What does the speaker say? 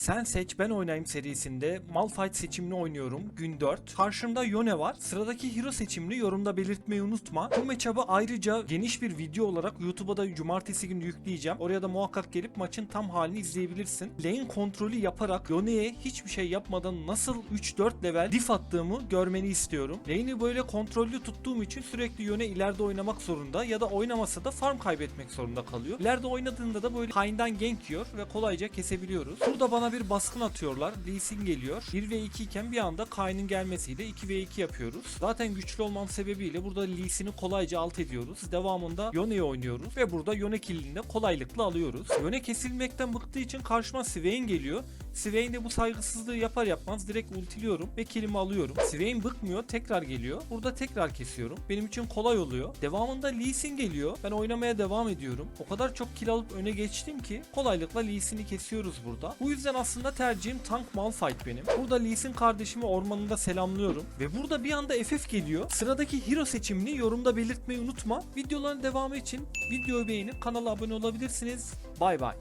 Sen seç ben oynayayım serisinde Malphite seçimini oynuyorum gün 4. Karşımda Yone var. Sıradaki hero seçimini yorumda belirtmeyi unutma. Bu matchup'ı ayrıca geniş bir video olarak YouTube'a da cumartesi günü yükleyeceğim. Oraya da muhakkak gelip maçın tam halini izleyebilirsin. Lane kontrolü yaparak Yone'ye hiçbir şey yapmadan nasıl 3-4 level diff attığımı görmeni istiyorum. Lane'i böyle kontrollü tuttuğum için sürekli Yone ileride oynamak zorunda ya da oynamasa da farm kaybetmek zorunda kalıyor. İleride oynadığında da böyle Kayn'dan gank yiyor ve kolayca kesebiliyoruz. Burada bana bir baskın atıyorlar. Lee Sin geliyor. 1 ve 2 iken bir anda Kayn'ın gelmesiyle 2 ve 2 yapıyoruz. Zaten güçlü olmam sebebiyle burada Lee Sin'i kolayca alt ediyoruz. Devamında Yone'yi oynuyoruz ve burada Yone killini de kolaylıkla alıyoruz. Yone kesilmekten bıktığı için karşıma Swain geliyor. Swain de bu saygısızlığı yapar yapmaz direkt ultiliyorum ve killimi alıyorum. Swain bıkmıyor tekrar geliyor. Burada tekrar kesiyorum. Benim için kolay oluyor. Devamında Lee Sin geliyor. Ben oynamaya devam ediyorum. O kadar çok kill alıp öne geçtim ki kolaylıkla Lee Sin'i kesiyoruz burada. Bu yüzden aslında tercihim tank Malphite benim. Burada Lee Sin kardeşimi ormanında selamlıyorum. Ve burada bir anda FF geliyor. Sıradaki hero seçimini yorumda belirtmeyi unutma. Videoların devamı için videoyu beğenip kanala abone olabilirsiniz. Bay bay.